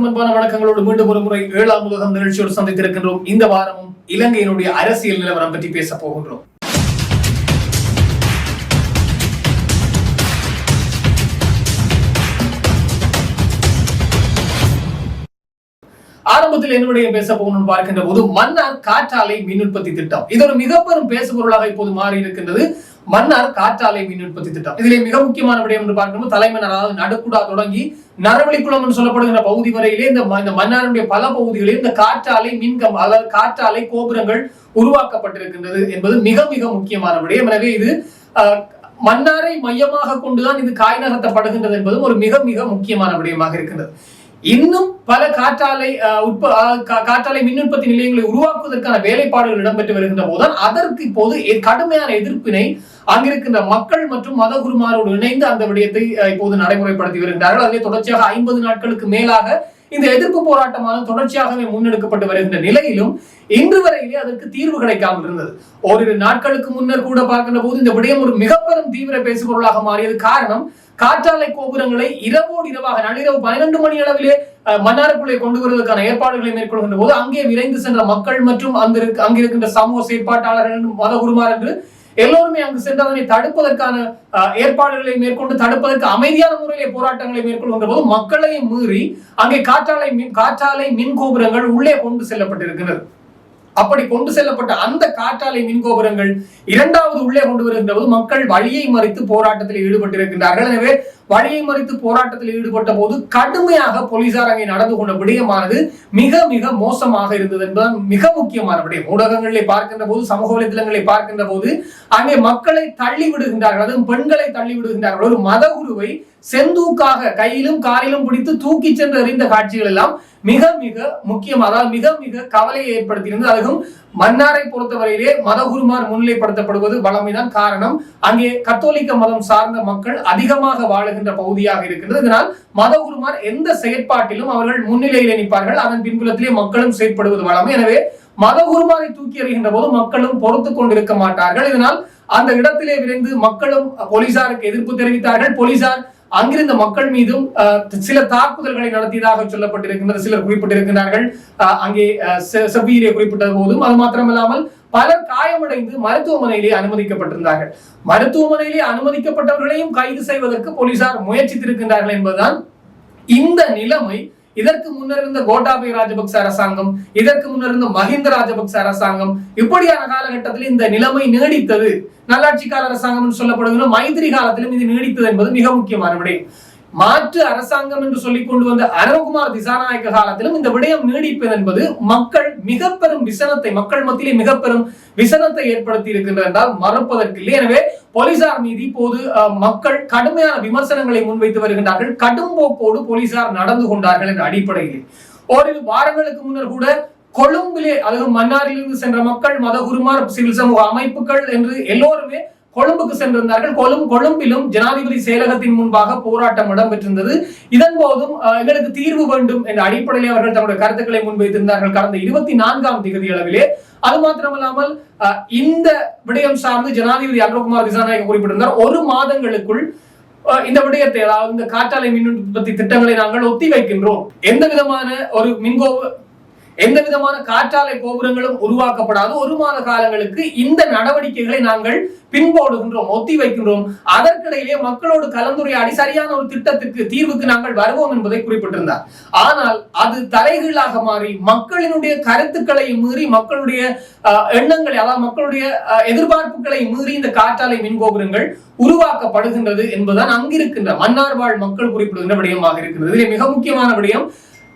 அனைவருக்கும் அன்பான வணக்கங்களோடு மீண்டும் ஒரு முறை ஏழாம் உலகம் நிகழ்ச்சியோடு சந்தித்திருக்கின்றோம். இந்த வாரமும் இலங்கையினுடைய அரசியல் நிலவரம் பற்றி பேச போகின்றோம். ஆரம்பத்தில் என்னுடைய பேச போகணும்னு பார்க்கின்ற போது மன்னார் காற்றாலை மின் உற்பத்தி திட்டம். இது ஒரு மிக பெரும் பேசுபொருளாக இப்போது மாறி இருக்கின்றது. மன்னார் காற்றாலை மின் உற்பத்தி திட்டம். இதிலே மிக முக்கியமான விடயம் என்று பார்க்கும்போது தலைமன்னர் அதாவது நடுக்குடா தொடங்கி நரவழிக்குளம் சொல்லப்படுகிற பகுதி வரையிலே இந்த மன்னாருடைய பல பகுதிகளில் இந்த காற்றாலை மின்கம் அதாவது காற்றாலை கோபுரங்கள் உருவாக்கப்பட்டிருக்கின்றது என்பது மிக மிக முக்கியமான விடயம். எனவே இது அஹ், மன்னாரை மையமாக கொண்டுதான் இது காய் நகர்த்தப்படுகின்றது என்பதும் ஒரு மிக மிக முக்கியமான விடயமாக இருக்கின்றது. இன்னும் பல காற்றாலை உட்ப உற்ப கா- காற்றாலை மின் உற்பத்தி நிலையங்களை உருவாக்குவதற்கான வேலைப்பாடுகள் இடம்பெற்று வருகின்ற போதுதான் அதற்கு இப்போது கடுமையான எதிர்ப்பினை அங்கிருக்கின்ற மக்கள் மற்றும் மதகுருமாரோடு இணைந்து அந்த விடயத்தை இப்போது நடைமுறைப்படுத்தி வருகின்றார்கள். அதிலே தொடர்ச்சியாக ஐம்பது நாட்களுக்கு மேலாக இந்த எதிர்ப்பு போராட்டமானது தொடர்ச்சியாகவே முன்னெடுக்கப்பட்டு வருகின்ற நிலையிலும் இன்று வரையிலே அதற்கு தீர்வு கிடைக்காமல் இருந்தது. ஓரிரு நாட்களுக்கு முன்னர் கூட பார்க்கின்ற போது இந்த விடயம் ஒரு மிக பெரும் தீவிர பேசுபொருளாக மாறியது. காரணம் காற்றாலை கோபுரங்களை இரவோடு இரவாக நள்ளிரவு பன்னிரண்டு மணி அளவிலே அஹ், கொண்டு வருவதற்கான ஏற்பாடுகளை மேற்கொள்கின்ற போது அங்கே விரைந்து சென்ற மக்கள் மற்றும் அந்த அங்கிருக்கின்ற சமூக செயற்பாட்டாளர்கள் மத குருமார் என்று எல்லோருமே அங்கு சென்று அதனை தடுப்பதற்கான ஏற்பாடுகளை மேற்கொண்டு தடுப்பதற்கு அமைதியான முறையிலே போராட்டங்களை மேற்கொள்கின்ற போது மக்களையும் மீறி அங்கே காற்றாலை மின் காற்றாலை மின் கோபுரங்கள் உள்ளே கொண்டு செல்லப்பட்டிருக்கிறது அப்படி கொண்டு செல்லப்பட்ட அந்த காற்றாலை மின் கோபுரங்கள் இரண்டாவது உள்ளே கொண்டு வருகின்ற போது மக்கள் வழியை மறித்து போராட்டத்தில் ஈடுபட்டிருக்கின்றார்கள். எனவே வழியை மறித்து போராட்டத்தில் ஈடுபட்ட போது கடுமையாக போலீசார் அங்கே நடந்து கொண்ட விடயமானது மிக மிக மோசமாக இருந்தது என்பதுதான் மிக முக்கியமான விடயம். ஊடகங்களிலே பார்க்கின்ற போது சமூக வலைதளங்களை பார்க்கின்ற போது அங்கே மக்களை தள்ளி விடுகின்றார்கள். அதுவும் பெண்களை தள்ளி விடுகின்றார்கள். ஒரு மதகுருவை செந்தூக்காக கையிலும் காலிலும் பிடித்து தூக்கி சென்று எறிந்த காட்சிகள் எல்லாம் மிக மிக முக்கியம். அதாவது மிக மிக கவலையை ஏற்படுத்தியிருந்தது. அதுவும் மன்னாரை பொறுத்தவரையிலே மதகுருமார் முன்னிலைப்படுத்தப்படுவது வளமைதான் காரணம். அங்கே கத்தோலிக்க மதம் சார்ந்த மக்கள் அதிகமாக வாழுகின்ற பகுதியாக இருக்கின்றது. இதனால் மதகுருமார் எந்த செயற்பாட்டிலும் அவர்கள் முன்னிலையில் நிற்பார்கள். அதன் பின்புலத்திலே மக்களும் செயற்படுவது வளமை எனவே மதகுருமாரை தூக்கி எறிகின்ற போது மக்களும் பொறுத்து கொண்டிருக்க மாட்டார்கள். இதனால் அந்த இடத்திலே விரைந்து மக்களும் போலீசாருக்கு எதிர்ப்பு தெரிவித்தார்கள். போலீசார் அங்கிருந்த மக்கள் மீதும் சில தாக்குதல்களை நடத்தியதாக சொல்லப்பட்டிருக்கின்றது. சிலர் குறிப்பிட்டிருக்கிறார்கள் அங்கே செவ்வியிலே குறிப்பிட்டது போதும். அது மாத்திரமல்லாமல் பலர் காயமடைந்து மருத்துவமனையிலே அனுமதிக்கப்பட்டிருந்தார்கள். மருத்துவமனையிலே அனுமதிக்கப்பட்டவர்களையும் கைது செய்வதற்கு போலீசார் முயற்சித்திருக்கின்றார்கள் என்பதுதான் இந்த நிலைமை. இதற்கு முன்னர் இருந்த கோட்டாபய ராஜபக்ச அரசாங்கம் இதற்கு முன்னர் இருந்த மஹிந்த ராஜபக்ச அரசாங்கம் இப்படியான காலகட்டத்தில் இந்த நிலைமை நீடித்தது. நல்லாட்சி கால அரசாங்கம் என்று சொல்லப்படுகிற மைத்திரி காலத்திலும் இது நீடித்தது என்பது மிக முக்கியமான விடயம் மாற்று அரசாங்கம் என்று சொல்லிக் கொண்டு வந்த அருண்குமார் திசாநாயக்க காலத்திலும் இந்த விடயம் நீடிப்பது என்பது மக்கள் மிக பெரும் விசனத்தை மக்கள் மத்தியிலே மிக பெரும் விசனத்தை ஏற்படுத்தி இருக்கின்ற என்றால் மறுப்பதற்கில்லை எனவே போலீசார் மீது இப்போது அஹ், மக்கள் கடுமையான விமர்சனங்களை முன்வைத்து வருகின்றார்கள். கடும் போக்கோடு போலீசார் நடந்து கொண்டார்கள் என்ற அடிப்படையில். ஓரிரு வாரங்களுக்கு முன்னர் கூட கொழும்பிலே அதாவது மன்னாரிலிருந்து சென்ற மக்கள் மதகுருமார் சிவில் சமூக அமைப்புகள் என்று எல்லோருமே கொழும்புக்கு சென்றிருந்தார்கள். கொழும்பு கொழும்பிலும் ஜனாதிபதி செயலகத்தின் முன்பாக போராட்டம் இடம்பெற்றிருந்தது. இதன் போதும் எங்களுக்கு தீர்வு வேண்டும் என்ற அடிப்படையில் அவர்கள் தங்களுடைய கருத்துக்களை முன்வைத்திருந்தார்கள் கடந்த இருபத்தி நான்காம் தேதி அளவிலே அது மாத்திரமல்லாமல் இந்த விடயம் சார்ந்து ஜனாதிபதி அனுகுமார் திசாநாயக குறிப்பிட்டிருந்தார். ஒரு மாதங்களுக்குள் இந்த விடயத்தை அதாவது இந்த காற்றாலை மின் உற்பத்தி திட்டங்களை நாங்கள் ஒத்தி வைக்கின்றோம் எந்த விதமான ஒரு மின்கோ எந்த விதமான காற்றாலை கோபுரங்களும் உருவாக்கப்படாது. ஒரு மாத காலங்களுக்கு இந்த நடவடிக்கைகளை நாங்கள் பின்போடுகின்றோம் ஒத்தி வைக்கின்றோம். அதற்கிடையிலே மக்களோடு கலந்துரையாடி சரியான ஒரு திட்டத்திற்கு தீர்வுக்கு நாங்கள் வருவோம் என்பதை குறிப்பிட்டிருந்தார். ஆனால் அது தலைகீழாக மாறி மக்களினுடைய கருத்துக்களை மீறி மக்களுடைய அஹ், எண்ணங்களை அதாவது மக்களுடைய அஹ், எதிர்பார்ப்புகளை மீறி இந்த காற்றாலை மின் கோபுரங்கள் உருவாக்கப்படுகின்றது என்பதுதான் அங்கிருக்கின்ற மன்னார் வாழ் மக்கள் குறிப்பிடுகின்ற விடயமாக இருக்கிறது. இதிலே மிக முக்கியமான விடயம்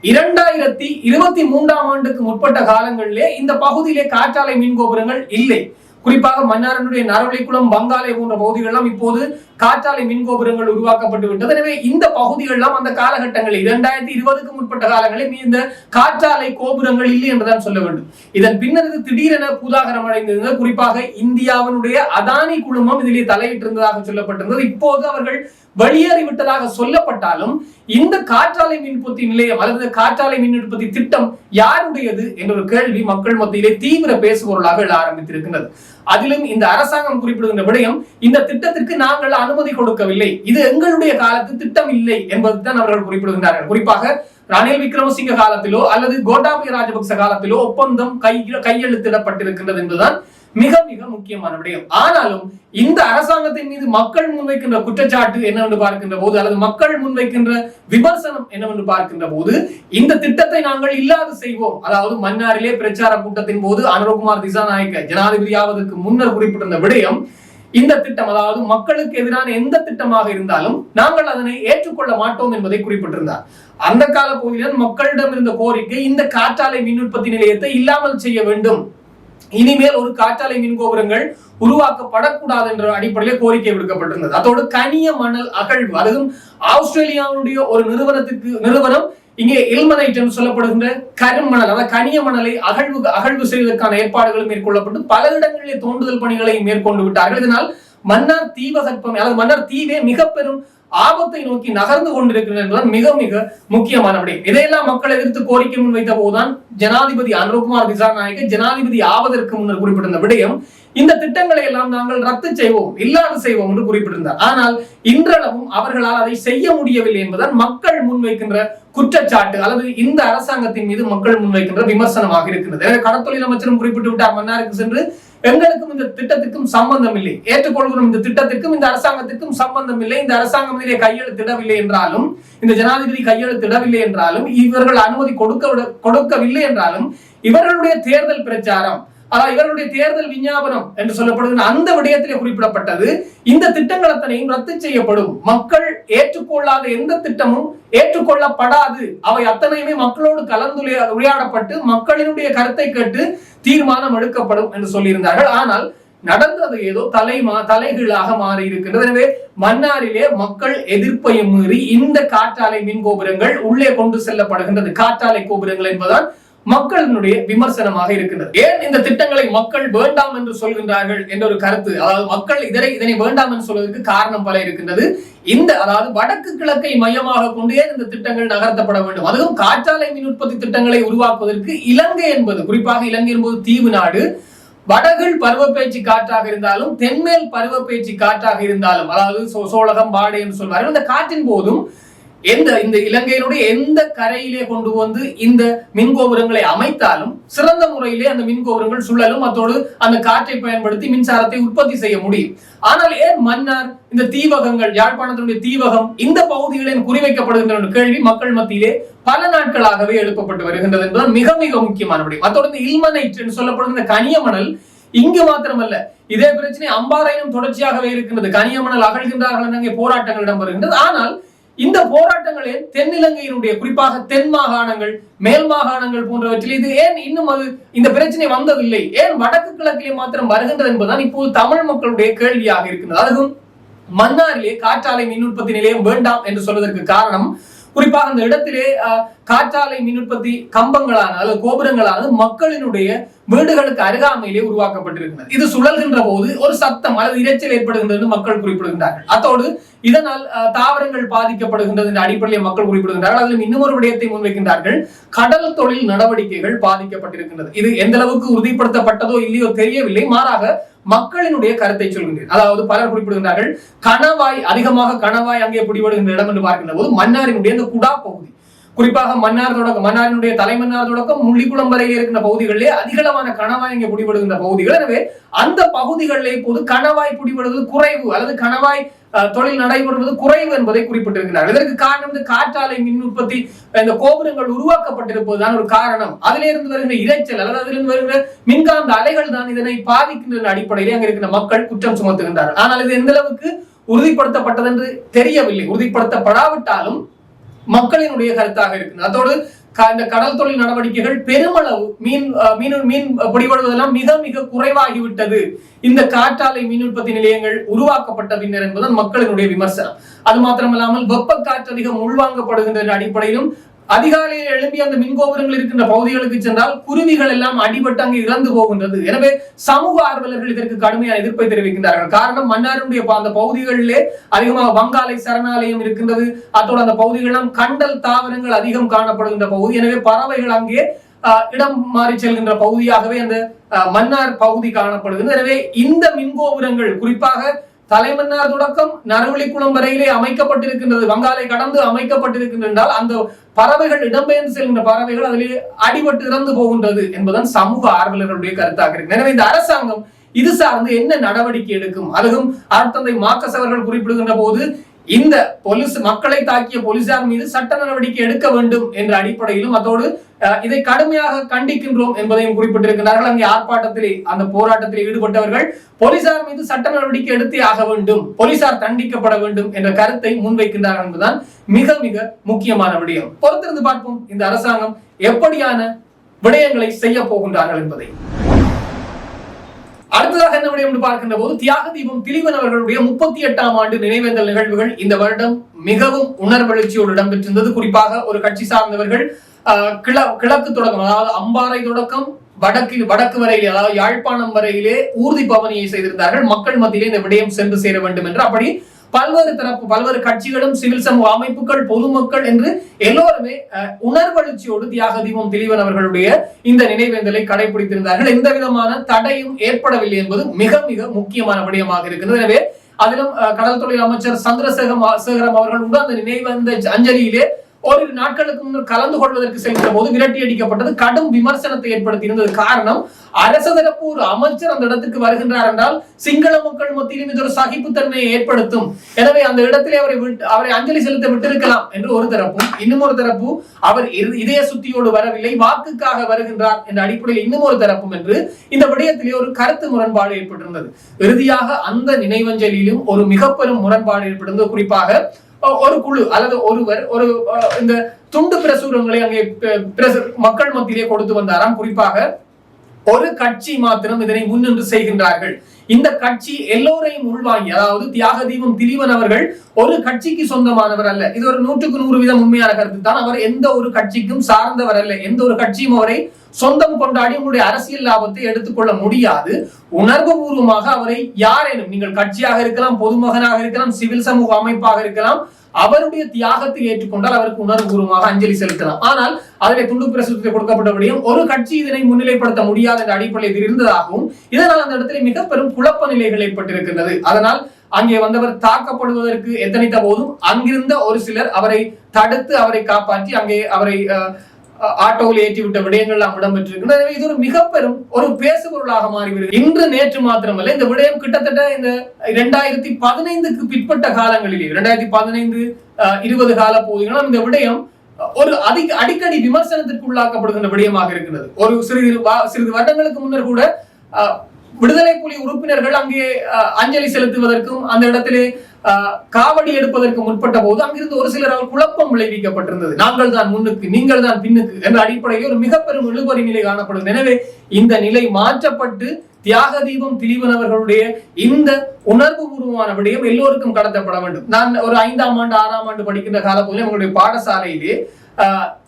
இரண்டாயிரத்தி இருபத்தி மூன்றாம் ஆண்டுக்கு முற்பட்ட காலங்களிலே இந்த பகுதியிலே காற்றாலை மின் கோபுரங்கள் இல்லை. குறிப்பாக மன்னாரனுடைய நரவழிக்குளம் பங்காலை போன்ற பகுதிகளெல்லாம் இப்போது காற்றாலை மின் கோபுரங்கள் உருவாக்கப்பட்டு விட்டது. எனவே இந்த பகுதிகளெல்லாம் அந்த காலகட்டங்களில் இரண்டாயிரத்தி இருபதுக்கு முற்பட்ட காலங்களில் இந்த காற்றாலை கோபுரங்கள் இல்லை என்றுதான் சொல்ல வேண்டும். இதன் பின்னர் இது திடீரென பூதாகரம் அடைந்திருந்தது குறிப்பாக இந்தியாவினுடைய அதானி குழுமம் இதிலே தலையிட்டிருந்ததாக சொல்லப்பட்டிருந்தது. இப்போது அவர்கள் வெளியேறிவிட்டதாக சொல்லப்பட்டாலும் இந்த காற்றாலை மின் உற்பத்தி நிலையம் அல்லது காற்றாலை மின் உற்பத்தி திட்டம் யாருடையது என்ற ஒரு கேள்வி மக்கள் மத்தியிலே தீவிர பேசுபொருளாக எழ ஆரம்பித்திருக்கிறது அதிலும் இந்த அரசாங்கம் குறிப்பிடுகின்ற விடயம் இந்த திட்டத்திற்கு நாங்கள் அனுமதி கொடுக்கவில்லை. இது எங்களுடைய காலத்து திட்டம் இல்லை என்பதுதான் அவர்கள் குறிப்பிடுகின்றார்கள். குறிப்பாக ரணில் விக்ரமசிங்க காலத்திலோ அல்லது கோட்டாபய ராஜபக்ச காலத்திலோ ஒப்பந்தம் கை கையெழுத்திடப்பட்டிருக்கின்றது என்பதுதான் மிக மிக முக்கியமான விடயம். ஆனாலும் இந்த அரசாங்கத்தின் மீது மக்கள் முன்வைக்கின்ற குற்றச்சாட்டு என்னவென்று பார்க்கின்ற போது அல்லது மக்கள் முன்வைக்கின்ற விமர்சனம் என்னவென்று பார்க்கின்ற போது இந்த திட்டத்தை நாங்கள் இல்லாது செய்வோம். அதாவது மன்னாரிலே பிரச்சார கூட்டத்தின் போது அனுரகுமார் திசாநாயக்க ஜனாதிபதி ஆவதற்கு முன்னர் குறிப்பிட்டிருந்த விடயம் இந்த திட்டம் அதாவது மக்களுக்கு எதிரான எந்த திட்டமாக இருந்தாலும் நாங்கள் அதனை ஏற்றுக்கொள்ள மாட்டோம் என்பதை குறிப்பிட்டிருந்தார். அந்த கால பகுதியில் மக்களிடம் இருந்த கோரிக்கை இந்த காற்றாலை மின் உற்பத்தி நிலையத்தை இல்லாமல் செய்ய வேண்டும். இனிமேல் ஒரு காற்றாலை மின் கோபுரங்கள் உருவாக்கப்படக்கூடாது என்ற அடிப்படையில் கோரிக்கை விடுக்கப்பட்டிருந்தது. அதோடு கனிய மணல் அகழ்வு அதுவும் ஆஸ்திரேலியாவுடைய ஒரு நிறுவனத்துக்கு நிறுவனம் இங்கே இல்மனைட் என்று சொல்லப்படுகின்ற கருமணல் அதாவது கனிய மணலை அகழ்வு அகழ்வு செய்வதற்கான ஏற்பாடுகளும் மேற்கொள்ளப்பட்டு பல இடங்களிலே தோண்டுதல் பணிகளை மேற்கொண்டு விட்டார்கள். இதனால் மன்னார் தீவகற்பம் அதாவது மன்னார் தீவே மிக பெரும் ஆபத்தை நோக்கி நகர்ந்து கொண்டிருக்கிறது என்பதுதான் மிக மிக முக்கியமான விடயம் இதையெல்லாம் மக்கள் எதிர்த்து கோரிக்கை முன்வைத்த போதுதான் ஜனாதிபதி அனுரகுமார் திசாநாயக்க ஜனாதிபதி ஆவதற்கு முன்னர் குறிப்பிட்டிருந்த விடயம் இந்த திட்டங்களை எல்லாம் நாங்கள் ரத்து செய்வோம் இல்லாது செய்வோம் என்று குறிப்பிட்டிருந்தார். ஆனால் இன்றளவும் அவர்களால் அதை செய்ய முடியவில்லை என்பதுதான் மக்கள் முன்வைக்கின்ற குற்றச்சாட்டு அல்லது இந்த அரசாங்கத்தின் மீது மக்கள் முன்வைக்கின்ற விமர்சனமாக இருக்கிறது. எனவே கடத்தொழில் அமைச்சரும் குறிப்பிட்டு விட்டார் மன்னாருக்கு சென்று எங்களுக்கும் இந்த திட்டத்திற்கும் சம்பந்தம் இல்லை. ஏற்றுக்கொள்கிறோம் இந்த திட்டத்திற்கும் இந்த அரசாங்கத்திற்கும் சம்பந்தம் இல்லை. இந்த அரசாங்கம் இதிலே கையெழுத்திடவில்லை என்றாலும் இந்த ஜனாதிபதி கையெழுத்திடவில்லை என்றாலும் இவர்கள் அனுமதி கொடுக்க கொடுக்கவில்லை என்றாலும் இவர்களுடைய தேர்தல் பிரச்சாரம் அதாவது இவருடைய தேர்தல் விஞ்ஞாபனம் என்று சொல்லப்படுகிற அந்த விடயத்திலே குறிப்பிடப்பட்டது. இந்த திட்டங்கள் அத்தனையும் ரத்து செய்யப்படும். மக்கள் ஏற்றுக்கொள்ளாத எந்த திட்டமும் ஏற்றுக்கொள்ளப்படாது. அவை அத்தனையுமே மக்களோடு கலந்துரையா உரையாடப்பட்டு மக்களினுடைய கருத்தை கேட்டு தீர்மானம் எடுக்கப்படும் என்று சொல்லியிருந்தார்கள். ஆனால் நடந்தது ஏதோ தலைமா தலைகீழாக மாறி இருக்கின்றது எனவே மன்னாரிலே மக்கள் எதிர்ப்பையும் மீறி இந்த காற்றாலை மின் கோபுரங்கள் உள்ளே கொண்டு செல்லப்படுகின்றது. காற்றாலை கோபுரங்கள் என்பதால் மக்களினுடைய விமர்சனமாக இருக்கின்றது. ஏன் இந்த திட்டங்களை மக்கள் வேண்டாம் என்று சொல்கின்றார்கள் என்ற ஒரு கருத்து? அதாவது மக்கள் இதனை இதனை வேண்டாம் என்று சொல்வதற்கு காரணம் பல இருக்கின்றது. இந்த அதாவது வடக்கு கிழக்கை மையமாக கொண்டு ஏன் இந்த திட்டங்கள் நகர்த்தப்பட வேண்டும்? அதுவும் காற்றாலை மின் உற்பத்தி திட்டங்களை உருவாக்குவதற்கு இலங்கை என்பது குறிப்பாக இலங்கை என்பது தீவு நாடு. வடகில் பருவப்பேச்சு காற்றாக இருந்தாலும் தென்மேல் பருவப்பேச்சு காற்றாக இருந்தாலும் அதாவது சோழகம் பாடை என்று சொல்வார்கள். இந்த காற்றின் போதும் எந்த இந்த இலங்கையினுடைய எந்த கரையிலே கொண்டு வந்து இந்த மின் கோபுரங்களை அமைத்தாலும் சிறந்த முறையிலே அந்த மின் கோபுரங்கள் சுழலும் அத்தோடு அந்த காற்றை பயன்படுத்தி மின்சாரத்தை உற்பத்தி செய்ய முடியும். ஆனால் ஏன் மன்னார் இந்த தீவகங்கள் யாழ்ப்பாணத்தினுடைய தீவகம் இந்த பகுதிகளில் குறிவைக்கப்படுகின்ற கேள்வி மக்கள் மத்தியிலே பல நாட்களாகவே எழுப்பப்பட்டு வருகின்றது என்பது மிக மிக முக்கியமான விடயம். அத்தோடு இந்த இல்மனைட் என்று சொல்லப்படுகின்ற கனியமணல் இங்கு மாத்திரமல்ல. இதே பிரச்சனை அம்பாறையிலும் தொடர்ச்சியாகவே இருக்கின்றது. கனியமணல் அகழ்கின்றார்கள் என்ற அங்கே போராட்டங்கள் இடம்பெறுகின்றது. ஆனால் இந்த போராட்டங்களில் தென்னிலங்கையினுடைய குறிப்பாக தென் மாகாணங்கள் மேல் மாகாணங்கள் போன்றவற்றில் இது ஏன் இன்னும் அது இந்த பிரச்சனை வந்ததில்லை? ஏன் வடக்கு கிழக்கிலே மாத்திரம் வருகின்றது என்பதுதான் இப்போது தமிழ் மக்களுடைய கேள்வியாக இருக்கின்றது. அதுவும் மன்னாரிலே காற்றாலை மின் உற்பத்தி நிலையம் வேண்டாம் என்று சொல்வதற்கு காரணம் குறிப்பாக அந்த இடத்திலே காற்றாலை மின் உற்பத்தி கம்பங்களான அல்லது கோபுரங்களானது மக்களினுடைய வீடுகளுக்கு அருகாமையிலே உருவாக்கப்பட்டிருக்கிறது. இது சுழல்கின்ற போது ஒரு சத்தம் அல்லது இரைச்சல் ஏற்படுகின்றது மக்கள் குறிப்பிடுகின்றார்கள். அத்தோடு இதனால் அஹ், தாவரங்கள் பாதிக்கப்படுகின்றது என்ற அடிப்படையில் மக்கள் குறிப்பிடுகின்றார்கள். அதில் இன்னும் ஒரு விடயத்தை முன்வைக்கின்றார்கள். கடல் தொழில் நடவடிக்கைகள் பாதிக்கப்பட்டிருக்கின்றது. இது எந்த அளவுக்கு உறுதிப்படுத்தப்பட்டதோ இல்லையோ தெரியவில்லை. மாறாக மக்களினுடைய கருத்தை சொல்கின்றேன். அதாவது பலர் குறிப்பிடுகின்றார்கள் கணவாய் அதிகமாக கணவாய் அங்கே பிடிபடுகின்ற இடம் என்று பார்க்கின்ற போது மன்னாரினுடைய இந்த குடா பகுதி. குறிப்பாக மன்னார் தொடக்கம் மன்னாரினுடைய தலைமன்னார் தொடக்கம் முள்ளிக்குளம் வரையில் இருக்கிற பகுதிகளிலே அதிகளவான கணவாய் இங்கே பிடிபடுகின்ற பகுதிகள். எனவே அந்த பகுதிகளிலே இப்போது கணவாய் பிடிபடுவது குறைவு அல்லது கணவாய் தொழில் நடைபெறுவது குறைவு என்பதை குறிப்பிட்டிருக்கிறார் இதற்கு காரணம் இந்த காற்றாலை மின் உற்பத்தி இந்த கோபுரங்கள் உருவாக்கப்பட்டிருப்பதுதான் ஒரு காரணம். அதிலிருந்து வருகின்ற இரைச்சல் அல்லது அதிலிருந்து வருகின்ற மின்காந்த அலைகள் தான் இதனை பாதிக்கின்ற அடிப்படையில் அங்க இருக்கிற மக்கள் குற்றம் சுமத்துகின்றார்கள். ஆனால் இது எந்த அளவுக்கு உறுதிப்படுத்தப்பட்டது என்று தெரியவில்லை. உறுதிப்படுத்தப்படாவிட்டாலும் மக்களினுடைய கருத்தாக இருக்கு. அதோடு இந்த கடல் தொழில் நடவடிக்கைகள் பெருமளவு மீன் மீன் மீன் பிடிபடுவதெல்லாம் மிக மிக குறைவாகிவிட்டது. இந்த காற்றாலை மீன் உற்பத்தி நிலையங்கள் உருவாக்கப்பட்ட பின்னர் என்பதுதான் மக்களினுடைய விமர்சனம். அது மாத்திரமல்லாமல் வெப்ப காற்று அதிகம் உள்வாங்கப்படுகின்ற அடிப்படையிலும் அதிகாலையில் எழும்பி அந்த மின்கோபுரங்கள் இருக்கின்ற பகுதிகளுக்கு சென்றால் குருவிகள் எல்லாம் அடிபட்டு அங்கு இறந்து போகின்றது. எனவே சமூக ஆர்வலர்கள் இதற்கு கடுமையான எதிர்ப்பை தெரிவிக்கின்றார்கள். காரணம் மன்னாருடைய அந்த பகுதிகளிலே அதிகமாக வங்காலை சரணாலயம் இருக்கின்றது. அத்தோடு அந்த பகுதிகளெல்லாம் கண்டல் தாவரங்கள் அதிகம் காணப்படுகின்ற பகுதி. எனவே பறவைகள் அங்கே ஆஹ், இடம் மாறி செல்கின்ற பகுதியாகவே அந்த மன்னார் பகுதி காணப்படுகிறது. எனவே இந்த மின்கோபுரங்கள் குறிப்பாக தலைமன்னார் தொடக்கம் நரவழிக்குளம் வரையிலே அமைக்கப்பட்டிருக்கின்றது. வங்காலை கடந்து அமைக்கப்பட்டிருக்கின்றால் அந்த பறவைகள் இடம்பெயர்ந்து செல்கின்ற பறவைகள் அதிலே அடிபட்டு இறந்து போகின்றது என்பதுதான் சமூக ஆர்வலர்களுடைய கருத்தாக இருக்கு. எனவே இந்த அரசாங்கம் இது சார்ந்து என்ன நடவடிக்கை எடுக்கும்? அதுவும் அருத்தந்தை மார்க்கஸ் அவர்கள் குறிப்பிடுகின்ற போது இந்த போலீஸ் மக்களை தாக்கிய போலீசார் மீது சட்ட நடவடிக்கை எடுக்க வேண்டும் என்ற அடிப்படையிலும் அதோடு அஹ், இதை கடுமையாக கண்டிக்கின்றோம் என்பதையும் குறிப்பிட்டிருக்கிறார்கள் அங்கே ஆர்ப்பாட்டத்திலே அந்த போராட்டத்தில் ஈடுபட்டவர்கள் போலீசார் மீது சட்ட நடவடிக்கை எடுத்தே ஆக வேண்டும் போலீசார் தண்டிக்கப்பட வேண்டும் என்ற கருத்தை முன்வைக்கின்றார்கள் என்பதுதான் மிக மிக முக்கியமான விடயம். பொறுத்திருந்து பார்ப்போம் இந்த அரசாங்கம் எப்படியான விடயங்களை செய்ய போகின்றார்கள் என்பதை. அடுத்ததாக என்ன விடயம் என்று பார்க்கின்ற போது தியாக தீபம் திலீபன் அவர்களுடைய முப்பத்தி எட்டாம் ஆண்டு நினைவேந்தல் நிகழ்வுகள் இந்த வருடம் மிகவும் உணர்வெழுச்சியோடு இடம்பெற்றிருந்தது. குறிப்பாக ஒரு கட்சி சார்ந்தவர்கள் ஆஹ், கிழ- கிழக்கு தொடக்கம் அதாவது அம்பாறை தொடக்கம் வடக்கில் வடக்கு வரையிலே அதாவது யாழ்ப்பாணம் வரையிலே ஊர்தி பவனியை செய்திருந்தார்கள். மக்கள் மத்தியிலே இந்த விடயம் சென்று சேர வேண்டும் என்று அப்படி பல்வேறு தரப்பு பல்வேறு கட்சிகளும் சிவில் சமூக அமைப்புகள் பொதுமக்கள் என்று எல்லோருமே அஹ், உணர்வெழுச்சியோடு தியாக தீபம் திலீவன் அவர்களுடைய இந்த நினைவேந்தலை கடைபிடித்திருந்தார்கள். எந்த விதமான தடையும் ஏற்படவில்லை என்பது மிக மிக முக்கியமான விடயமாக இருக்கிறது எனவே அதிலும் அஹ், கடல் தொழில் அமைச்சர் சந்திரசேகர் சேகரம் அவர்கள் கூட அந்த நினைவேந்த அஞ்சலியிலே ஓரிரு நாட்களுக்கு முன்னர் கலந்து கொள்வதற்கு சென்ற போது விரட்டி அடிக்கப்பட்டது கடும் விமர்சனத்தை ஏற்படுத்தியிருந்தது. காரணம் அரச தரப்பு ஒரு அமைச்சர் அந்த இடத்துக்கு வருகின்றார் என்றால் சிங்கள மக்கள் மத்தியிலும் இது ஒரு சகிப்புத்தன்மையை ஏற்படுத்தும். எனவே அந்த இடத்திலே அவரை விட்டு அவரை அஞ்சலி செலுத்த விட்டிருக்கலாம் என்று ஒரு தரப்பும் இன்னும் ஒரு தரப்பு அவர் இதய சுத்தியோடு வரவில்லை வாக்குக்காக வருகின்றார் என்ற அடிப்படையில் இன்னும் ஒரு தரப்பும் என்று இந்த விடயத்திலே ஒரு கருத்து முரண்பாடு ஏற்பட்டிருந்தது. இறுதியாக அந்த நினைவஞ்சலியிலும் ஒரு மிக பெரும் முரண்பாடு ஏற்பட்டிருந்தது. குறிப்பாக ஒரு குழு அல்லது ஒருவர் ஒரு அஹ், இந்த துண்டு பிரசுரங்களை அங்கே பிரசு- மக்கள் மத்தியிலே கொடுத்து வந்தாராம். குறிப்பாக ஒரு கட்சி மாத்திரம் இதனை முன்னின்று செய்கின்றார்கள். இந்த கட்சி எல்லோரையும் உள்வாங்கி அதாவது தியாக தீபம் திரிவன் அவர்கள் ஒரு கட்சிக்கு சொந்தமானவர் அல்ல. இது ஒரு நூற்றுக்கு நூறு வீதம் உண்மையான கருத்து தான் அவர் எந்த ஒரு கட்சிக்கும் சார்ந்தவர் அல்ல. எந்த ஒரு கட்சியும் அவரை சொந்தம் கொண்டாடி உங்களுடைய அரசியல் லாபத்தை எடுத்துக்கொள்ள முடியாது. உணர்வு பூர்வமாக அவரை யாரேனும் நீங்கள் கட்சியாக இருக்கலாம் பொதுமகனாக இருக்கலாம் சிவில் சமூக அமைப்பாக இருக்கலாம் அவருடைய தியாகத்தை ஏற்றுக்கொண்டால் அவருக்கு உணர்வுபூர்வமாக அஞ்சலி செலுத்தலாம். ஆனால் அதனை துண்டு பிரசுரத்தை கொடுக்கப்பட்டபடியும் ஒரு கட்சி இதனை முன்னிலைப்படுத்த முடியாத என்ற அடிப்படையில் இருந்ததாகவும் இதனால் அந்த இடத்துல மிக பெரும் குழப்ப நிலைகள் ஏற்பட்டிருக்கின்றது. அதனால் அங்கே வந்தவர் தாக்கப்படுவதற்கு எத்தனைத்த போதும் அங்கிருந்த ஒரு சிலர் அவரை தடுத்து அவரை காப்பாற்றி அங்கே அவரை அஹ், ஆட்டோவில் ஏற்றி விட்ட விடயங்கள்லாம் இடம்பெற்றிருக்கின்றன. எனவே இது ஒரு மிக பெரும் ஒரு பேசுபொருளாக மாறி இன்று நேற்று மாத்திரமல்ல இந்த விடயம் கிட்டத்தட்ட இந்த இரண்டாயிரத்தி பதினைந்துக்கு பிற்பட்ட காலங்களிலே இரண்டாயிரத்தி பதினைந்து இருபது கால போதுகளும் இந்த விடயம் ஒரு அதிக அடிக்கடி விமர்சனத்திற்கு உள்ளாக்கப்படுகின்ற விடயமாக இருக்கிறது. ஒரு சிறிது சிறிது வருடங்களுக்கு முன்னர் கூட விடுதலை புலி உறுப்பினர்கள் அங்கே அஞ்சலி செலுத்துவதற்கும் அந்த இடத்திலே காவடி எடுப்பதற்கு முற்பட்ட போது அங்கிருந்து ஒரு சிலரால் குழப்பம் விளைவிக்கப்பட்டிருந்தது. நாங்கள் தான் முன்னுக்கு நீங்கள் தான் பின்னுக்கு என்ற அடிப்படையில் ஒரு மிக பெரும் இழுபறி நிலை காணப்படுகிறது. எனவே இந்த நிலை மாற்றப்பட்டு தியாக தீபம் திரிவனவர்களுடைய இந்த உணர்வு பூர்வமான விடயம் எல்லோருக்கும் கடத்தப்பட வேண்டும். நான் ஒரு ஐந்தாம் ஆண்டு ஆறாம் ஆண்டு படிக்கின்ற காலப்போது எங்களுடைய பாடசாலையிலே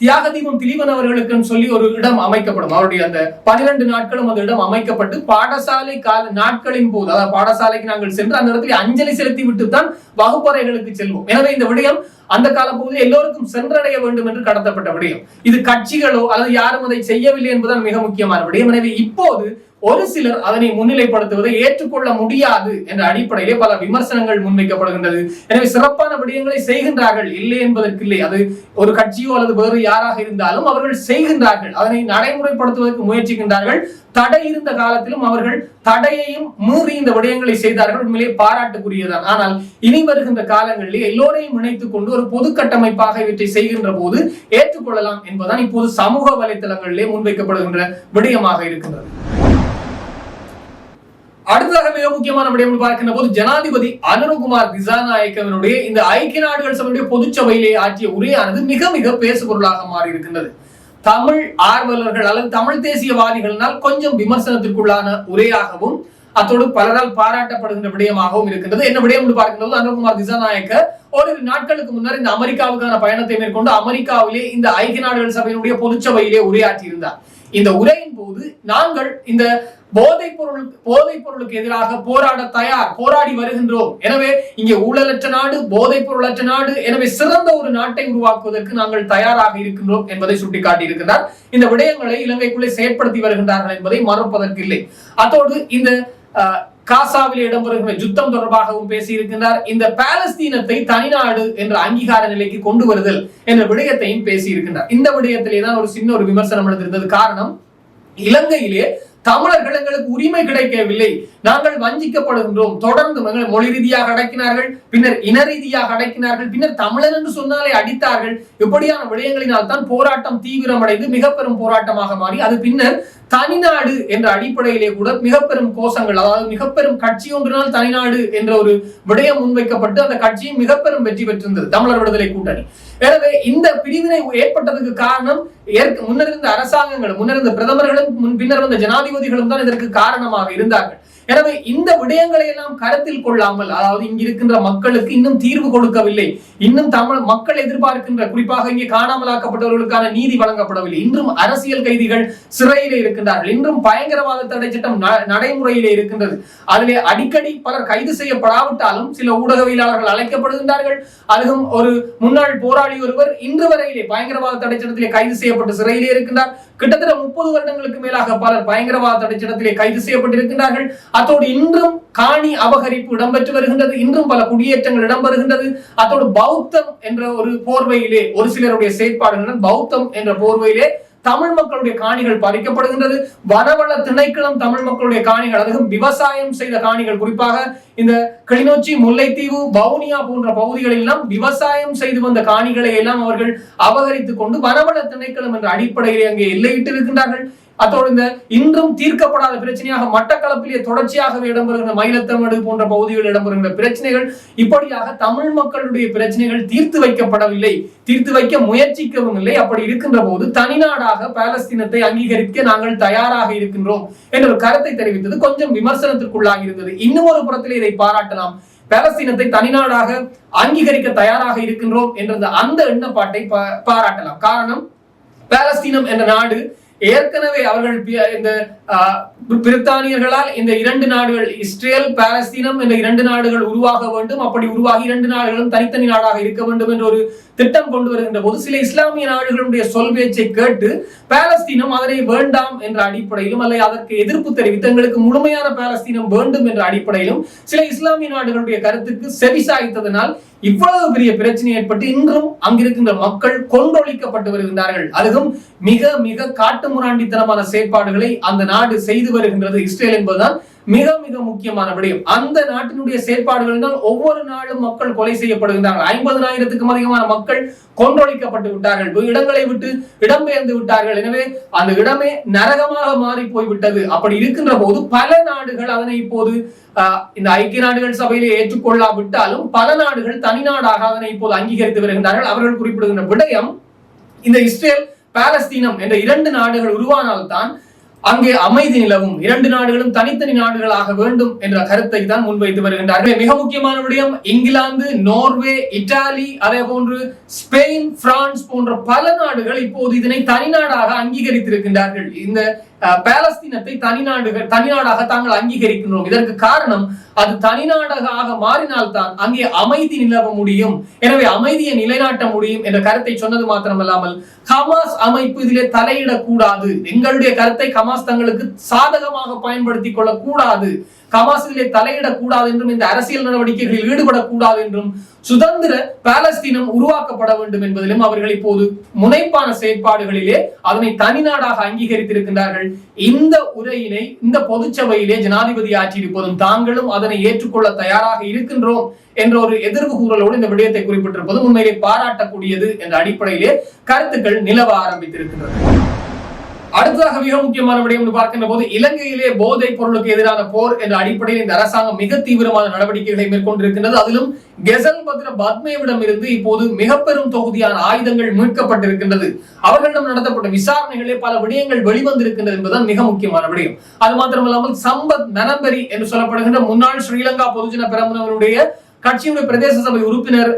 தியாக தீபம் திலீபன் அவர்களுக்குன்னு சொல்லி ஒரு இடம் அமைக்கப்படும். அவருடைய அந்த பனிரெண்டு நாட்களும் அந்த இடம் அமைக்கப்பட்டு பாடசாலை கால நாட்களின் போது அதாவது பாடசாலைக்கு நாங்கள் சென்று அந்த இடத்துல அஞ்சலி செலுத்தி விட்டு தான் வகுப்பறைகளுக்கு செல்வோம். எனவே இந்த விடயம் அந்த காலப்பகுதியில் எல்லோருக்கும் சென்றடைய வேண்டும் என்று கடத்தப்பட்ட விடயம். இது கட்சிகளோ அல்லது யாரும் அதை செய்யவில்லை என்பதுதான் மிக முக்கியமான விடயம். எனவே இப்போது ஒரு சிலர் அதனை முன்னிலைப்படுத்துவதை ஏற்றுக்கொள்ள முடியாது என்ற அடிப்படையிலே பல விமர்சனங்கள் முன்வைக்கப்படுகின்றது. எனவே சிறப்பான விடயங்களை செய்கின்றார்கள். இல்லை என்பதற்கு இல்லை. அது ஒரு கட்சியோ அல்லது வேறு யாராக இருந்தாலும் அவர்கள் செய்கின்றார்கள். அதனை நடைமுறைப்படுத்துவதற்கு முயற்சிக்கின்றார்கள். தடை இருந்த காலத்திலும் அவர்கள் தடையையும் மீறி இந்த விடயங்களை செய்தார்கள். உண்மையிலே பாராட்டுக்குரியதான் ஆனால் இனி வருகின்ற காலங்களிலே எல்லோரையும் இணைத்துக் கொண்டு ஒரு பொது கட்டமைப்பாக இவற்றை செய்கின்ற போது ஏற்றுக்கொள்ளலாம் என்பதுதான் இப்போது சமூக வலைதளங்களிலே முன்வைக்கப்படுகின்ற விடயமாக இருக்கின்றது. அடுத்ததாக மிக முக்கியமான விடயம் பார்க்கின்ற போது ஜனாதிபதி அனுருகுமார் திசாநாயக்கவனுடைய இந்த ஐக்கிய நாடுகள் சபையுடைய பொதுச்சபையிலே ஆற்றிய உரையானது மிக மிக பேசுபொருளாக மாறி இருக்கின்றது தமிழ் ஆர்வலர்கள் அல்லது தமிழ் தேசியவாதிகளினால் கொஞ்சம் விமர்சனத்திற்குள்ளான உரையாகவும் அத்தோடு பலரால் பாராட்டப்படுகின்ற விடயமாகவும் இருக்கின்றது. என்ன விடயம் என்று பார்க்கின்றது அனுகுமார் திசாநாயக்க ஓரிரு நாட்களுக்கு முன்னர் இந்த அமெரிக்காவுக்கான பயணத்தை மேற்கொண்டு அமெரிக்காவிலே இந்த ஐக்கிய நாடுகள் சபையினுடைய பொதுச்சபையிலே உரையாற்றி இருந்தார் இந்த உரையின் போது நாங்கள் இந்த போதைப் பொருள் போதைப் பொருளுக்கு எதிராக போராட தயார் போராடி வருகின்றோம். எனவே இங்கே ஊழலற்ற நாடு போதைப் பொருளற்ற நாடு எனவே சிறந்த ஒரு நாட்டை உருவாக்குவதற்கு நாங்கள் தயாராக இருக்கின்றோம் என்பதை சுட்டிக்காட்டி இருக்கிறார் இந்த விடயங்களை இலங்கைக்குள்ளே செயற்படுத்தி வருகின்றார்கள் என்பதை மறுப்பதற்கு இல்லை அத்தோடு இந்த காசாவில் இடம்பெறுகின்ற யுத்தம் தொடர்பாகவும் பேசியிருக்கின்றார். இந்த பாலஸ்தீனத்தை தனிநாடு என்ற அங்கீகார நிலைக்கு கொண்டு வருதல் என்ற விடயத்தையும் பேசியிருக்கின்றார். இந்த விடயத்திலே தான் ஒரு சின்ன ஒரு விமர்சனம் நடந்திருந்தது. காரணம் இலங்கையிலே தமிழர்கள் எங்களுக்கு உரிமை கிடைக்கவில்லை. நாங்கள் வஞ்சிக்கப்படுகின்றோம். தொடர்ந்து எங்களை மொழி ரீதியாக அடக்கினார்கள் பின்னர் இன ரீதியாக அடக்கினார்கள் பின்னர் தமிழர் என்று சொன்னாலே அடித்தார்கள். இப்படியான விடயங்களினால் தான் போராட்டம் தீவிரமடைந்து மிக பெரும் போராட்டமாக மாறி அது பின்னர் தனிநாடு என்ற அடிப்படையிலே கூட மிக பெரும் கோஷங்கள் அதாவது மிக பெரும் கட்சி ஒன்றினால் தனிநாடு என்ற ஒரு விடயம் முன்வைக்கப்பட்டு அந்த கட்சியும் மிக பெரும் வெற்றி பெற்றிருந்தது தமிழர் விடுதலை கூட்டணி. எனவே இந்த பிரிவினை ஏற்பட்டதுக்கு காரணம் ஏற்க முன்னிருந்த அரசாங்கங்களும் முன்னிருந்த பிரதமர்களும் முன் பின்னர் வந்த ஜனாதிபதிகளும் தான் இதற்கு காரணமாக இருந்தார்கள். எனவே இந்த விடயங்களை எல்லாம் கருத்தில் கொள்ளாமல் அதாவது இங்கு இருக்கின்ற மக்களுக்கு இன்னும் தீர்வு கொடுக்கவில்லை இன்னும் தமிழ் மக்கள் எதிர்பார்க்கின்ற குறிப்பாக இங்கே காணாமலாக்கப்பட்டவர்களுக்கான நீதி வழங்கப்படவில்லை. இன்றும் அரசியல் கைதிகள் சிறையிலே இருக்கின்றார்கள். இன்றும் பயங்கரவாத தடை சட்டம் நடைமுறையிலே இருக்கின்றது. அதிலே அடிக்கடி பலர் கைது செய்யப்படாவிட்டாலும் சில ஊடகவியலாளர்கள் அழைக்கப்படுகின்றார்கள். அதுவும் ஒரு முன்னாள் போராளி ஒருவர் இன்று வரையிலே பயங்கரவாத தடை சட்டத்திலே கைது செய்யப்பட்டு சிறையிலே இருக்கின்றார். கிட்டத்தட்ட முப்பது வருடங்களுக்கு மேலாக பலர் பயங்கரவாத தடை கைது செய்யப்பட்டிருக்கின்றார்கள். அத்தோடு இன்றும் காணி அபகரிப்பு இடம்பெற்று வருகின்றது. இன்றும் பல குடியேற்றங்கள் இடம்பெறுகின்றது. அத்தோடு பௌத்தம் என்ற ஒரு போர்வையிலே ஒரு சிலருடைய செயற்பாடுகளுடன் பௌத்தம் என்ற போர்வையிலே தமிழ் மக்களுடைய காணிகள் பறிக்கப்படுகின்றது. வனவள திணைக்களம் தமிழ் மக்களுடைய காணிகள் அதுவும் விவசாயம் செய்த காணிகள். குறிப்பாக இந்த கிளிநொச்சி முல்லைத்தீவு பவுனியா போன்ற பகுதிகளில் எல்லாம் விவசாயம் செய்து வந்த காணிகளை எல்லாம் அவர்கள் அபகரித்துக் கொண்டு வனவள திணைக்களம் என்ற அடிப்படையில் அங்கே எல்லையிட்டு இருக்கின்றார்கள் அத்தோடு இந்த இன்றும் தீர்க்கப்படாத பிரச்சனையாக மட்டக்களப்பிலே தொடர்ச்சியாகவே இடம்பெறுகிற மயிலத்தமடு போன்ற பகுதிகளில் இடம்பெறுகின்ற பிரச்சனைகள் இப்படியாக தமிழ் மக்களுடைய பிரச்சனைகள் தீர்த்து வைக்கப்படவில்லை. தீர்த்து வைக்க முயற்சிக்கவும் இல்லை. அப்படி இருக்கின்ற போது தனிநாடாக பாலஸ்தீனத்தை அங்கீகரிக்க நாங்கள் தயாராக இருக்கின்றோம் என்ற ஒரு கருத்தை தெரிவித்தது. கொஞ்சம் விமர்சனத்திற்குள்ளாகி இருந்தது. இன்னும் ஒரு புறத்தில் இதை பாராட்டலாம். பாலஸ்தீனத்தை தனிநாடாக அங்கீகரிக்க தயாராக இருக்கின்றோம் என்ற அந்த எண்ணப்பாட்டை பாராட்டலாம். காரணம் பாலஸ்தீனம் என்ற நாடு ஏற்கனவே அவர்கள் இந்த பிரித்தானியர்களால் இந்த இரண்டு நாடுகள் இஸ்ரேல் பாலஸ்தீனம் என்ற இரண்டு நாடுகள் உருவாக வேண்டும். அப்படி உருவாகி இரண்டு நாடுகளும் தனித்தனி நாடாக இருக்க வேண்டும் என்ற ஒரு திட்டம் கொண்டு வருகின்ற போது சில இஸ்லாமிய நாடுகளுடைய சொல் பேச்சை கேட்டு பாலஸ்தீனம் அதனை வேண்டாம் என்ற அடிப்படையிலும் அல்லது அதற்கு எதிர்ப்பு தெரிவித்து எங்களுக்கு முழுமையான பாலஸ்தீனம் வேண்டும் என்ற அடிப்படையிலும் சில இஸ்லாமிய நாடுகளுடைய கருத்துக்கு செவிசாய்த்ததனால் இவ்வளவு பெரிய பிரச்சனை ஏற்பட்டு இன்றும் அங்கிருக்கின்ற மக்கள் கொண்டொழிக்கப்பட்டு வருகின்றார்கள். அதுவும் மிக மிக காட்டு முராண்டித்தனமான செயற்பாடுகளை அந்த நாடு செய்து செய்து வருகின்றது இஸ்ரேல் என்பதுதான் மிக மிக முக்கியமான விடயம். அந்த நாட்டினுடைய செயற்பாடுகளினால் ஒவ்வொரு நாளும் மக்கள் கொலை செய்யப்படுகின்றார்கள். ஐம்பதனாயிரத்துக்கும் அதிகமான மக்கள் கொன்றொழிக்கப்பட்டு விட்டார்கள். இடங்களை விட்டு இடம்பெயர்ந்து விட்டார்கள். எனவே அந்த இடமே நரகமாக மாறி போய்விட்டது அப்படி இருக்கின்ற போது பல நாடுகள் அதனை இப்போது இந்த ஐக்கிய நாடுகள் சபையிலே ஏற்றுக்கொள்ளாவிட்டாலும் பல நாடுகள் தனிநாடாக அதனை இப்போது அங்கீகரித்து வருகின்றார்கள். அவர்கள் குறிப்பிடுகின்ற விடயம் இந்த இஸ்ரேல் பாலஸ்தீனம் என்ற இரண்டு நாடுகள் உருவானால்தான் அங்கே அமைதி நிலவும். இரண்டு நாடுகளும் தனித்தனி நாடுகளாக வேண்டும் என்ற கருத்தை தான் முன்வைத்து வருகின்றார்கள். மிக முக்கியமான விடயம் இங்கிலாந்து நோர்வே இத்தாலி அதே போன்று ஸ்பெயின் பிரான்ஸ் போன்ற பல நாடுகள் இப்போது இதனை தனி நாடாக அங்கீகரித்திருக்கின்றார்கள். இந்த பாலஸ்தீனத்தை தனிநாடுகள் தனிநாடாக தாங்கள் அங்கீகரிக்கின்றோம். இதற்கு காரணம் அது தனிநாடாக மாறினால்தான் அங்கே அமைதி நிலவ முடியும். எனவே அமைதியை நிலைநாட்ட முடியும் என்ற கருத்தை சொன்னது மாத்திரமல்லாமல் ஹமாஸ் அமைப்பு இதிலே தலையிடக்கூடாது. எங்களுடைய கருத்தை ஹமாஸ் தங்களுக்கு சாதகமாக பயன்படுத்திக் கொள்ளக்கூடாது. ஹமாஸிலே தலையிடக்கூடாது என்றும் இந்த அரசியல் நடவடிக்கைகளில் ஈடுபடக்கூடாது என்றும் சுதந்திர பாலஸ்தீனம் உருவாக்கப்பட வேண்டும் என்பதிலும் அவர்கள் இப்போது முனைப்பான செயற்பாடுகளிலே அதனை தனிநாடாக அங்கீகரித்திருக்கின்றார்கள். இந்த உரையினை இந்த பொதுச்சபையிலே ஜனாதிபதி ஆற்றியிருப்பதும் தாங்களும் அதனை ஏற்றுக்கொள்ள தயாராக இருக்கின்றோம் என்ற ஒரு எதிர்வு கூறலோடு இந்த விடயத்தை குறிப்பிட்டிருப்பது உண்மையிலே பாராட்டக்கூடியது என்ற அடிப்படையிலே கருத்துக்கள் நிலவ ஆரம்பித்திருக்கின்றன. அடுத்ததாக மிக முக்கியமான விடயம் என்று பார்க்கின்ற போது இலங்கையிலே போதைப் பொருளுக்கு எதிரான போர் என்ற அடிப்படையில் இந்த அரசாங்கம் மிக தீவிரமான நடவடிக்கைகளை மேற்கொண்டிருக்கின்றது. அதிலும் கெசல் பத்ர பத்மேவிடம் இருந்து இப்போது மிக பெரும் தொகுதியான ஆயுதங்கள் மீட்கப்பட்டிருக்கின்றது. அவர்களிடம் நடத்தப்பட்ட விசாரணைகளே பல விடயங்கள் வெளிவந்திருக்கின்றது என்பதுதான் மிக முக்கியமான விடயம். அது மாத்திரமல்லாமல் சம்பத் நனம்பரி என்று சொல்லப்படுகின்ற முன்னாள் ஸ்ரீலங்கா பொதுஜன பெரமுனவருடைய கட்சியுடைய பிரதேச சபை உறுப்பினர்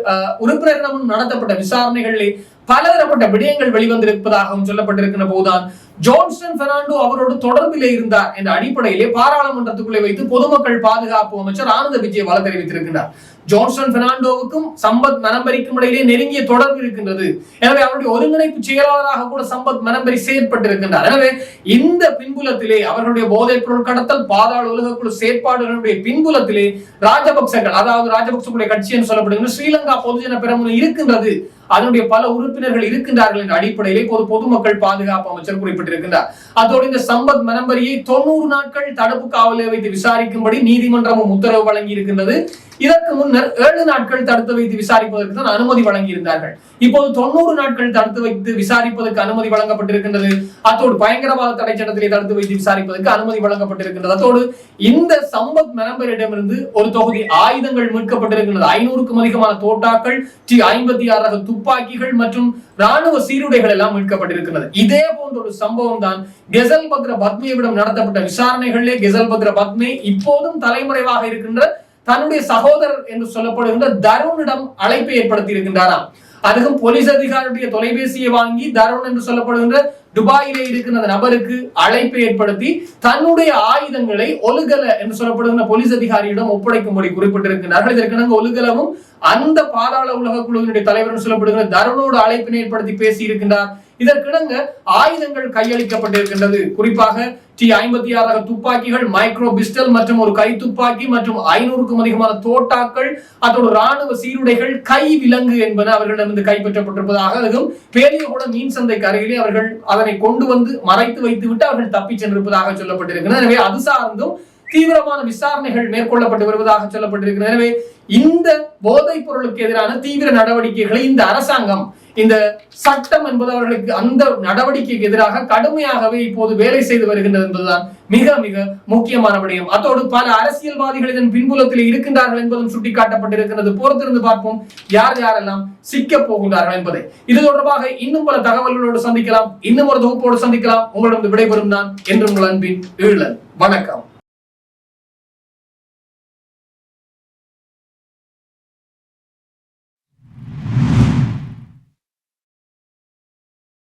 உறுப்பினரிடமும் நடத்தப்பட்ட விசாரணைகளிலே பலதரப்பட்ட விடயங்கள் வெளிவந்திருப்பதாகவும் சொல்லப்பட்டிருக்கிற போதுதான் ஜோன்சன் பெர்னாண்டோ அவரோடு தொடர்பிலே இருந்தார் என்ற அடிப்படையிலே பாராளுமன்றத்துக்குள்ளே வைத்து பொதுமக்கள் பாதுகாப்பு அமைச்சர் ஆனந்த விஜய் வள தெரிவித்திருக்கிறார் ஜோன்ஸ்டன் பெர்னாண்டோவுக்கும் சம்பத் மனம்பரிக்கும் இடையிலே நெருங்கிய தொடர்பு இருக்கின்றது. எனவே அவருடைய ஒருங்கிணைப்பு செயலாளராக கூட சம்பத் மனம்பரி செயற்பட்டிருக்கின்றார். எனவே இந்த பின்புலத்திலே அவர்களுடைய போதைப் பொருள் கடத்தல் பாதாள உலகக்குழு செயற்பாடுகளுடைய பின்புலத்திலே ராஜபக்சர்கள் அதாவது ராஜபக்சர்களுடைய கட்சி என்று சொல்லப்படுகின்ற ஸ்ரீலங்கா பொதுஜன பெரமுன இருக்கின்றது. அதனுடைய பல உறுப்பினர்கள் இருக்கின்றார்கள் என்ற அடிப்படையிலே பொது பொதுமக்கள் பாதுகாப்பு அமைச்சர் குறிப்பிட்டிருக்கின்றார். அதோடு இந்த சம்பத் மனம்பரியை தொண்ணூறு நாட்கள் தடுப்பு காவலில் வைத்து விசாரிக்கும்படி நீதிமன்றமும் உத்தரவு வழங்கி இருக்கின்றது இதற்கு முன்னர் ஏழு நாட்கள் தடுத்து வைத்து விசாரிப்பதற்கு தான் அனுமதி வழங்கி இருந்தார்கள் இப்போது தொண்ணூறு நாட்கள் தடுத்து வைத்து விசாரிப்பதற்கு அனுமதி வழங்கப்பட்டிருக்கின்றது. அத்தோடு பயங்கரவாத தடை சட்டத்திலே தடுத்து வைத்து விசாரிப்பதற்கு அனுமதி வழங்கப்பட்டிருக்கின்றது. அத்தோடு இந்த சம்பத் மெனம்பரிடமிருந்து ஒரு தொகுதி ஆயுதங்கள் மீட்கப்பட்டிருக்கின்றது. ஐநூறுக்கும் அதிகமான தோட்டாக்கள் டி ஐம்பத்தி ஆறு ரக துப்பாக்கிகள் மற்றும் ராணுவ சீருடைகள் எல்லாம் மீட்கப்பட்டிருக்கிறது இதே போன்ற ஒரு சம்பவம் தான் கெசல் பத்ர பத்மியிடம் நடத்தப்பட்ட விசாரணைகளிலே கெசல் பத்ர பத்மி இப்போதும் தலைமறைவாக இருக்கின்ற தன்னுடைய சகோதரர் என்று சொல்லப்படுகின்ற தருணிடம் அழைப்பை ஏற்படுத்தி இருக்கின்றாராம் அதுவும் போலீஸ் அதிகாரியுடைய தொலைபேசியை வாங்கி தருண் என்று சொல்லப்படுகின்ற துபாயிலே இருக்கின்ற நபருக்கு அழைப்பை ஏற்படுத்தி தன்னுடைய ஆயுதங்களை ஒலுகல என்று சொல்லப்படுகிற போலீஸ் அதிகாரியிடம் ஒப்படைக்கும்படி குறிப்பிட்டிருக்கிறார்கள் இதற்கு ஒலுகலவும் அந்த பாதாள உலக குழுவினுடைய தலைவர் என்று சொல்லப்படுகிற தருணோடு அழைப்பினை ஏற்படுத்தி பேசி இருக்கின்றார் இதற்கிடங்க ஆயுதங்கள் கையளிக்கப்பட்டிருக்கின்றது. குறிப்பாக டி ஐம்பத்தி ஆறாக துப்பாக்கிகள் மைக்ரோ பிஸ்டல் மற்றும் ஒரு கை துப்பாக்கி மற்றும் ஐநூறுக்கும் அதிகமான தோட்டாக்கள் அதோடு ராணுவ சீருடைகள் கை விலங்கு என்பன அவர்களிடமிருந்து கைப்பற்றப்பட்டிருப்பதாக அதுவும் பேலியகுட மீன் சந்தைக்கு அருகிலே அவர்கள் அதனை கொண்டு வந்து மறைத்து வைத்து விட்டு அவர்கள் தப்பிச் சென்றிருப்பதாக சொல்லப்பட்டிருக்கிறது எனவே அது சார்ந்தும் தீவிரமான விசாரணைகள் மேற்கொள்ளப்பட்டு வருவதாக சொல்லப்பட்டிருக்கிறது எனவே இந்த போதைப் பொருளுக்கு எதிரான தீவிர நடவடிக்கைகளை இந்த அரசாங்கம் இந்த சட்டம் என்பது அவர்களுக்கு அந்த நடவடிக்கைக்கு எதிராக கடுமையாகவே இப்போது வேலை செய்து வருகின்றது என்பதுதான் மிக மிக முக்கியமான விடயம். அதோடு பல அரசியல்வாதிகள் இதன் பின்புலத்தில் இருக்கின்றார்கள் என்பதும் சுட்டிக்காட்டப்பட்டிருக்கிறது பொறுத்திருந்து பார்ப்போம். யார் யாரெல்லாம் சிக்க போகின்றார்கள் என்பதை. இது தொடர்பாக இன்னும் பல தகவல்களோடு சந்திக்கலாம். இன்னும் ஒரு தொகுப்போடு சந்திக்கலாம். உங்களிடம் விடைபெறும் நான் என்று உங்கள் அன்பின் ஈழல் வணக்கம்.